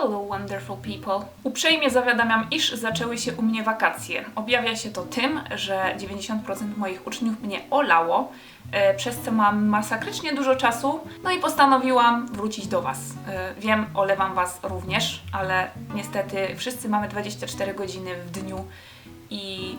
Hello, wonderful people. Uprzejmie zawiadamiam, iż zaczęły się u mnie wakacje. Objawia się to tym, że 90% moich uczniów mnie olało, e, przez co mam masakrycznie dużo czasu, no i postanowiłam wrócić do Was. E, Wiem, olewam Was również, ale niestety wszyscy mamy 24 godziny w dniu i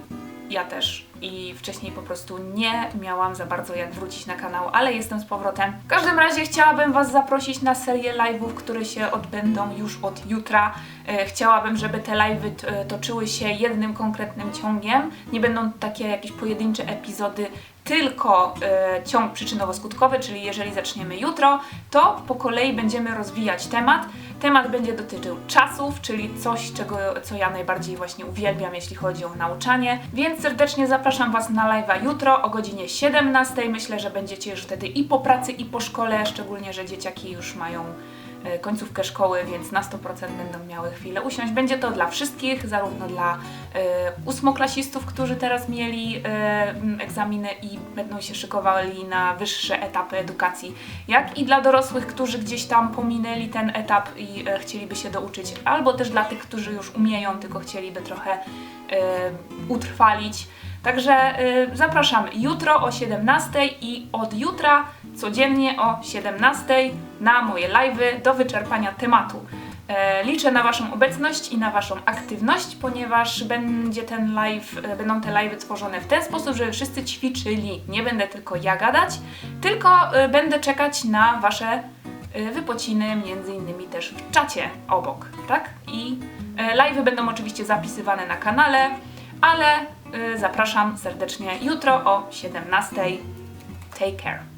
ja też. I wcześniej po prostu nie miałam za bardzo jak wrócić na kanał, ale jestem z powrotem. W każdym razie chciałabym Was zaprosić na serię live'ów, które się odbędą już od jutra. E, Chciałabym, żeby te live'y t- toczyły się jednym konkretnym ciągiem. Nie będą takie jakieś pojedyncze epizody, tylko e, ciąg przyczynowo-skutkowy, czyli jeżeli zaczniemy jutro, to po kolei będziemy rozwijać temat. Temat będzie dotyczył czasów, czyli coś, czego, co ja najbardziej właśnie uwielbiam, jeśli chodzi o nauczanie. Więc serdecznie zapraszam Was na live'a jutro o godzinie 17. Myślę, że będziecie już wtedy i po pracy, i po szkole, szczególnie, że dzieciaki już mają końcówkę szkoły, więc na 100% będą miały chwilę usiąść. Będzie to dla wszystkich, zarówno dla e, ósmoklasistów, którzy teraz mieli e, egzaminy i będą się szykowali na wyższe etapy edukacji, jak i dla dorosłych, którzy gdzieś tam pominęli ten etap i e, chcieliby się douczyć, albo też dla tych, którzy już umieją, tylko chcieliby trochę e, utrwalić. Także e, zapraszam jutro o 17 i od jutra codziennie o 17 na moje live'y do wyczerpania tematu. E, Liczę na Waszą obecność i na Waszą aktywność, ponieważ będzie ten live, e, będą te live'y tworzone w ten sposób, żeby wszyscy ćwiczyli. Nie będę tylko ja gadać, tylko e, będę czekać na Wasze wypociny, między innymi też w czacie obok, tak? I live'y będą oczywiście zapisywane na kanale, ale zapraszam serdecznie jutro o 17. Take care.